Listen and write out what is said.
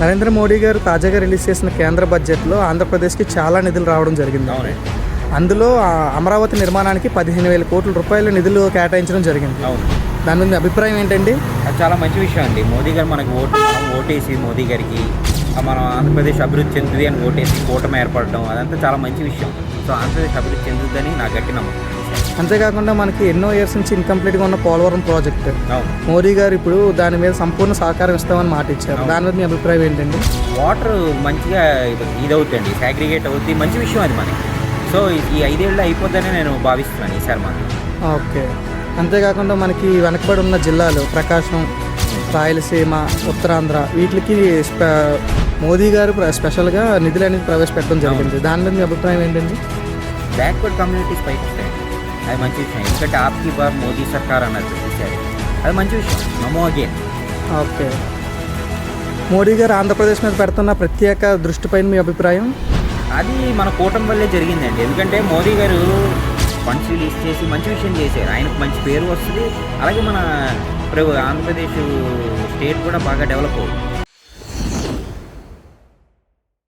నరేంద్ర మోడీ గారు తాజాగా రిలీజ్ చేసిన కేంద్ర బడ్జెట్లో ఆంధ్రప్రదేశ్కి చాలా నిధులు రావడం జరిగింది. అవునండి అందులో అమరావతి నిర్మాణానికి పదిహేను వేల కోట్ల రూపాయల నిధులు కేటాయించడం జరిగింది. అవును. దాని మీద అభిప్రాయం ఏంటండి? అది చాలా మంచి విషయం అండి. మోదీ గారు మనకి ఓటు ఓటేసి మోదీ గారికి మనం ఆంధ్రప్రదేశ్ అభివృద్ధి చెందుతుంది అని ఓటేసి కూటమి ఏర్పడడం అదంతా చాలా మంచి విషయం. సో ఆంధ్రప్రదేశ్ అభివృద్ధి చెందుతుందని నా గట్టి నమ్మకం. అంతేకాకుండా మనకి ఎన్నో ఇయర్స్ నుంచి ఇన్కంప్లీట్గా ఉన్న పోలవరం ప్రాజెక్ట్ మోడీ గారు ఇప్పుడు దాని మీద సంపూర్ణ సహకారం ఇస్తామని మాట ఇచ్చారు. దాని మీద మీ అభిప్రాయం ఏంటండి? వాటర్ మంచిగా ఇది- అవుతుంది సాగ్రిగేట్ అవుతుంది మంచి విషయం అది మనకి. సో ఈ ఐదేళ్ళు అయిపోతుందని నేను భావిస్తున్నాను ఈసారి మాత్రం. ఓకే. అంతేకాకుండా మనకి వెనకబడి ఉన్న జిల్లాలు ప్రకాశం రాయలసీమ ఉత్తరాంధ్ర వీటికి మోదీ గారు స్పెషల్గా నిధులు అనేది ప్రవేశపెట్టడం జరిగింది. దాని మీద మీ అభిప్రాయం ఏంటండి? బ్యాక్వర్డ్ కమ్యూనిటీస్ పైకి వస్తాయి అది మంచి విషయం. ఎందుకంటే ఆప్కి బార్ మోదీ సర్కార్ అన్నది ఈసారి అది మంచి విషయం. నమో అగేన్. ఓకే. మోడీ గారు ఆంధ్రప్రదేశ్ మీద పెడుతున్న ప్రత్యేక దృష్టిపైన మీ అభిప్రాయం? అది మన కూటమి వల్లే జరిగిందండి. ఎందుకంటే మోదీ గారు ఫండ్స్ రిలీజ్ చేసి మంచి విషయం చేశారు. ఆయనకు మంచి పేరు వస్తుంది. అలాగే మన ప్రభు ఆంధ్రప్రదేశ్ స్టేట్ కూడా బాగా డెవలప్ అవుతుంది.